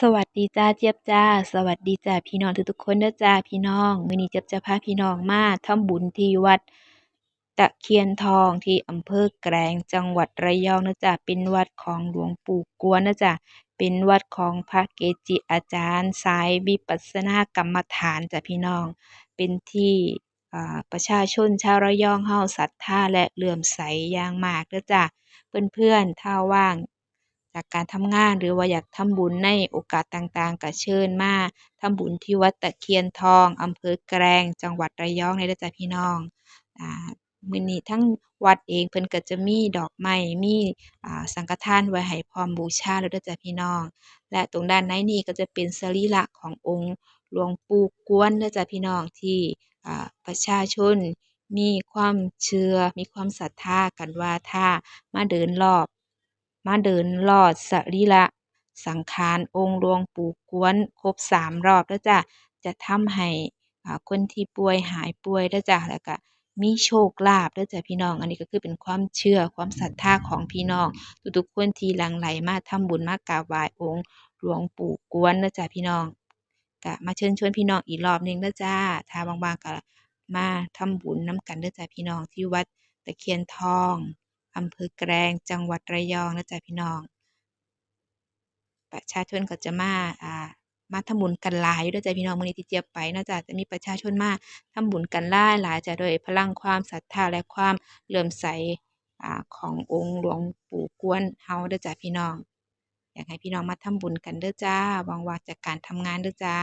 สวัสดีจ้าเจี๊ยบจ้า สวัสดีจ้าพี่น้องทุกๆคนเด้อจ้าพี่น้องมื้อนี้เจี๊ยบจะพาพี่น้องมาทำบุญที่วัดตะเคียนทองที่อำเภอแกลงจังหวัดระยองนะจ้าเป็นวัดของหลวงปู่กวนนะจ้าเป็นวัดของพระเกจิอาจารย์สายวิปัสสนากรรมฐานจ้าพี่น้อง เป็นที่อาประชาชนชาวระยองเฮาศรัทธาและเลื่อมใสอย่างมากเด้อจ้าเพื่อนๆถ้าว่าง จากการทำงานหรือว่าอยากทำบุญในโอกาสต่างๆ ก็เชิญมาทำบุญที่วัดตะเคียนทองอำเภอแกลงจังหวัดระยองได้เด้อจ้าพี่น้องอ่ามื้อนี้ทั้งวัดเองเพิ่นก็จะมีดอกไม้มีอ่าสังฆทานไว้ให้พร้อมบูชาแล้วเด้อจ้าพี่น้อง และตรงด้านในนี้ก็จะเป็นสรีระขององค์หลวงปู่กวนเด้อจ้าพี่น้องที่อ่าประชาชนมีความเชื่อ มีความศรัทธากันว่าถ้ามาเดินรอบ มาเดินลอดสรีระสังขารองค์หลวงปู่กวนครบสามรอบเด้อจ้าจะทำให้คนที่ป่วยหายป่วยเด้อจ้าแล้วก็มีโชคลาภเด้อจ้าพี่น้อง อันนี้ก็คือเป็นความเชื่อความศรัทธาของพี่น้อง ทุกๆคนที่หลั่งไหลมาทำบุญมากราบไหว้องค์หลวงปู่กวนเด้อจ้าพี่น้องก็มาเชิญชวนพี่น้องอีกรอบหนึ่งเด้อจ้าถ้าว่างๆก็มาทำบุญน้ำกันเด้อจ้าพี่น้องที่วัดตะเคียนทอง อำเภอแกลงจังหวัดระยองนะจ๊ะพี่น้อง ประชาชนก็จะมาอ่ามาทำบุญกันหลายด้อจ้ะพี่น้องมื้อนี้ที่เจียบไปนะจ้ะจะมีประชาชนมาทำบุญกันหลายหลายจ้ะโดยพลังความศรัทธาและความเลื่อมใสอ่าขององค์หลวงปู่กวนเฮาด้อจ้ะพี่น้อง อยากให้พี่น้องมาทำบุญกันเด้อจ้าหวังว่าจากการทำงานเด้อจ้า